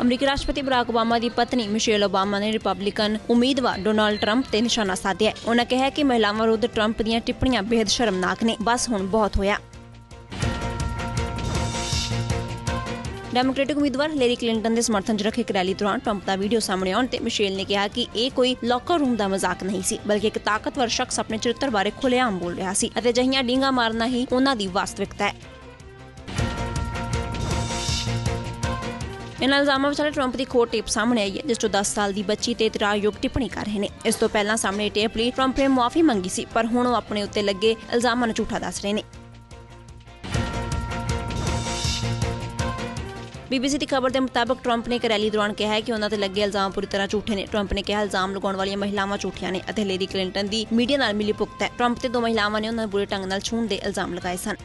ਅਮਰੀਕੀ ਰਾਸ਼ਟਰਪਤੀ Barack Obama ਦੀ ਪਤਨੀ ਮਿਸ਼ੇਲ ਓਬਾਮਾ ਨੇ ਰਿਪਬਲਿਕਨ ਉਮੀਦਵਾਰ ਡੋਨਾਲਡ ਟਰੰਪ ਤੇ ਨਿਸ਼ਾਨਾ ਸਾਧਿਆ ਉਹਨਾਂ ਕਿਹਾ ਕਿ ਮਹਿਲਾਵਾਂ ਵਿਰੁੱਧ ਟਰੰਪ ਦੀਆਂ ਟਿੱਪਣੀਆਂ ਬੇहद ਸ਼ਰਮਨਾਕ ਨੇ। ਬਸ ਹੁਣ ਬਹੁਤ ਹੋਇਆ। ਡੈਮੋਕ੍ਰੈਟਿਕ ਉਮੀਦਵਾਰ ਹਿਲਰੀ ਕਲਿੰਟਨ ਦੇ ਸਮਰਥਨ 'ਚ ਰੱਖੇ ਇੱਕ ਰੈਲੀ ਦੌਰਾਨ ਟਰੰਪ ਦਾ ਵੀਡੀਓ ਸਾਹਮਣੇ ਆਉਣ ਤੇ ਮਿਸ਼ੇਲ ਨੇ ਕਿਹਾ ਕਿ ਇਹ ਕੋਈ ਲੋਕਰ ਰੂਮ ਦਾ ਮਜ਼ਾਕ ਨਹੀਂ ਸੀ, ਬਲਕਿ ਇੱਕ ਤਾਕਤਵਰ ਸ਼ਖਸ ਆਪਣੇ ਚਰਿੱਤਰ ਬਾਰੇ ਖੁੱਲ੍ਹੇਆਮ ਬੋਲ ਰਿਹਾ ਸੀ ਅਤੇ ਅਜਿਹੀਆਂ ਡਿੰਗਾ ਮਾਰਨਾ ਹੀ ਉਹਨਾਂ ਦੀ ਵਾਸਤਵਿਕਤਾ ਹੈ। ਇਹਨਾਂ ਇਲਜ਼ਾਮਾਂ ਵਿਚਾਲੇ ਟਰੰਪ ਦੀ ਖੋਟ ਟੇਪ ਸਾਹਮਣੇ ਆਈ ਹੈ, ਜਿਸ ਤੋਂ 10 ਸਾਲ ਦੀ ਬੱਚੀ ਤੇ ਇਤਰਾਜ਼ਯੋਗ ਟਿੱਪਣੀ ਕਰ ਰਹੇ ਨੇ। ਇਸ ਤੋਂ ਪਹਿਲਾਂ ਸਾਹਮਣੇ ਟੇਪ ਲਈ ਟਰੰਪ ਨੇ ਮੁਆਫੀ ਮੰਗੀ ਸੀ, ਪਰ ਹੁਣ ਉਹ ਆਪਣੇ ਉੱਤੇ ਲੱਗੇ ਇਲਜ਼ਾਮਾਂ ਨੂੰ ਝੂਠਾ ਦੱਸ ਰਹੇ ਨੇ। ਬੀਬੀਸੀ ਦੀ ਖਬਰ ਦੇ ਮੁਤਾਬਕ ਟਰੰਪ ਨੇ ਇੱਕ ਰੈਲੀ ਦੌਰਾਨ ਕਿਹਾ ਹੈ ਕਿ ਉਹਨਾਂ ਤੇ ਲੱਗੇ ਇਲਜ਼ਾਮ ਪੂਰੀ ਤਰ੍ਹਾਂ ਝੂਠੇ ਨੇ। ਟਰੰਪ ਨੇ ਕਿਹਾ, ਇਲਜ਼ਾਮ ਲਗਾਉਣ ਵਾਲੀਆਂ ਮਹਿਲਾਵਾਂ ਝੂਠੀਆਂ ਨੇ ਅਤੇ ਹਿਲੇਰੀ ਕਲਿੰਟਨ ਦੀ ਮੀਡੀਆ ਨਾਲ ਮਿਲੀ ਭੁਗਤ ਹੈ। ਟਰੰਪ ਤੇ ਦੋ ਮਹਿਲਾਵਾਂ ਨੇ ਉਹਨਾਂ ਨੂੰ ਬੁਰੇ ਢੰਗ ਨਾਲ ਛੂਹਣ ਦੇ ਇਲਜ਼ਾਮ ਲਗਾਏ ਸਨ।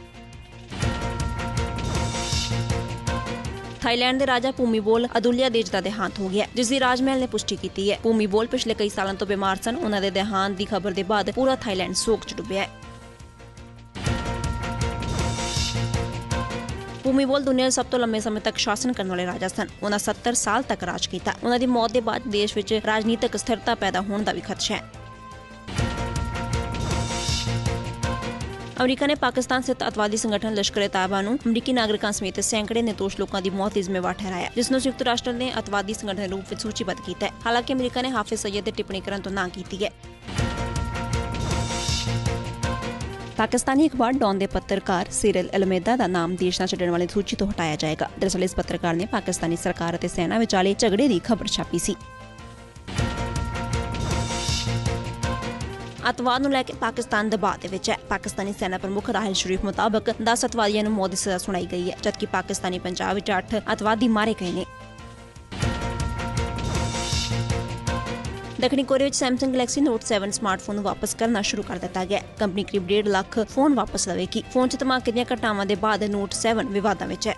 ਥਾਈਲੈਂਡ ਦੇ ਰਾਜਾ ਭੂਮੀਬੋਲ ਅਦੁਲਿਆ ਦੇਜ ਦਾ ਦੇਹਾਂਤ ਹੋ ਗਿਆ ਜਿਸ ਦੀ ਰਾਜਮਹਿਲ ਨੇ ਪੁਸ਼ਟੀ ਕੀਤੀ ਹੈ। ਭੂਮੀਬੋਲ ਪਿਛਲੇ ਕਈ ਸਾਲਾਂ ਤੋਂ ਬਿਮਾਰ ਸਨ। ਉਹਨਾਂ ਦੇ ਦੇਹਾਂਤ ਦੀ ਖਬਰ ਦੇ ਬਾਅਦ ਪੂਰਾ ਥਾਈਲੈਂਡ ਸੋਗ 'ਚ ਡੁੱਬਿਆ ਹੈ। ਭੂਮੀਬੋਲ ਦੁਨੀਆ ਦੇ ਸਭ ਤੋਂ ਲੰਮੇ ਸਮੇਂ ਤੱਕ ਸ਼ਾਸਨ ਕਰਨ ਵਾਲੇ ਰਾਜਾ ਸਨ। ਉਹਨਾਂ 70 ਸਾਲ ਤੱਕ ਰਾਜ ਕੀਤਾ। ਉਹਨਾਂ ਦੀ ਮੌਤ ਦੇ ਬਾਅਦ ਦੇਸ਼ ਵਿੱਚ ਰਾਜਨੀਤਿਕ ਸਥਿਰਤਾ ਪੈਦਾ ਹੋਣ ਦਾ ਵੀ ਖਦਸ਼ਾ ਹੈ। ਅਮਰੀਕਾ ਨੇ ਪਾਕਿਸਤਾਨ ਸਥਿਤ ਅਤਵਾਦੀ ਸੰਗਠਨ ਲਸ਼ਕਰ ਤਾਇਬਾ ਨੂੰ ਅਮਰੀਕੀ ਨਾਗਰਿਕਾਂ ਸਮੇਤ ਸੈਂਕੜੇ ਨਿਰਦੋਸ਼ ਲੋਕਾਂ ਦੀ ਮੌਤ ਦੀ ਜ਼ਿੰਮੇਵਾਰ ਠਹਿਰਾਇਆ, ਜਿਸ ਨੂੰ ਸੰਯੁਕਤ ਰਾਸ਼ਟਰ ਨੇ ਅਤਵਾਦੀ ਸੰਗਠਨ ਦੇ ਰੂਪ ਵਿੱਚ ਸੂਚੀਬੱਧ ਕੀਤਾ ਹੈ। ਹਾਲਾਂਕਿ ਅਮਰੀਕਾ ਨੇ ਹਾਫਿਜ਼ ਸਈਦ ਤੇ ਟਿੱਪਣੀ ਕਰਨ ਤੋਂ ਨਾ ਕੀਤੀ ਹੈ। ਪਾਕਿਸਤਾਨੀ ਅਖਬਾਰ ਡੌਨ ਦੇ ਪੱਤਰਕਾਰ ਸਿਰਲ ਅਲਮੇਦਾ ਦਾ ਨਾਮ ਦੇਸ਼ ਨਾਲ ਛੱਡਣ ਵਾਲੀ ਸੂਚੀ ਤੋਂ ਹਟਾਇਆ ਜਾਏਗਾ। ਦਰਅਸਲ, ਇਸ ਪੱਤਰਕਾਰ ਨੇ ਪਾਕਿਸਤਾਨੀ ਸਰਕਾਰ ਅਤੇ ਸੈਨਾ ਵਿਚਾਲੇ ਝਗੜੇ ਦੀ ਖਬਰ ਛਾਪੀ ਸੀ। ਅਤਵਾਦ ਨੂੰ ਲੈ ਕੇ ਪਾਕਿਸਤਾਨ ਦਬਾਅ ਦੇ ਵਿੱਚ ਹੈ। ਪਾਕਿਸਤਾਨੀ ਸੈਨਾ ਪ੍ਰਮੁੱਖ ਰਾਹਿਲ ਸ਼ਰੀਫ ਮੁਤਾਬਕ 10 ਅਤਵਾਦੀਆਂ ਨੂੰ ਮੌਤ ਦੀ ਸਜ਼ਾ ਸੁਣਾਈ ਗਈ ਹੈ, ਜਦਕਿ ਪਾਕਿਸਤਾਨੀ ਪੰਜਾਬ ਵਿੱਚ 8 ਅਤਵਾਦੀ ਮਾਰੇ ਗਏ ਨੇ। ਦੱਖਣੀ ਕੋਰੀਆ ਵਿੱਚ Samsung Galaxy Note 7 ਸਮਾਰਟਫੋਨ ਨੂੰ ਵਾਪਸ ਕਰਨਾ ਸ਼ੁਰੂ ਕਰ ਦਿੱਤਾ ਗਿਆ ਕੰਪਨੀ ਕਰੀਬ 1.5 ਲੱਖ ਫੋਨ ਵਾਪਸ ਲਵੇਗੀ। ਫੋਨ 'ਚ ਧਮਾਕੇ ਦੀਆਂ ਘਟਨਾਵਾਂ ਦੇ ਬਾਅਦ Note 7 ਵਿਵਾਦਾਂ ਵਿੱਚ ਹੈ।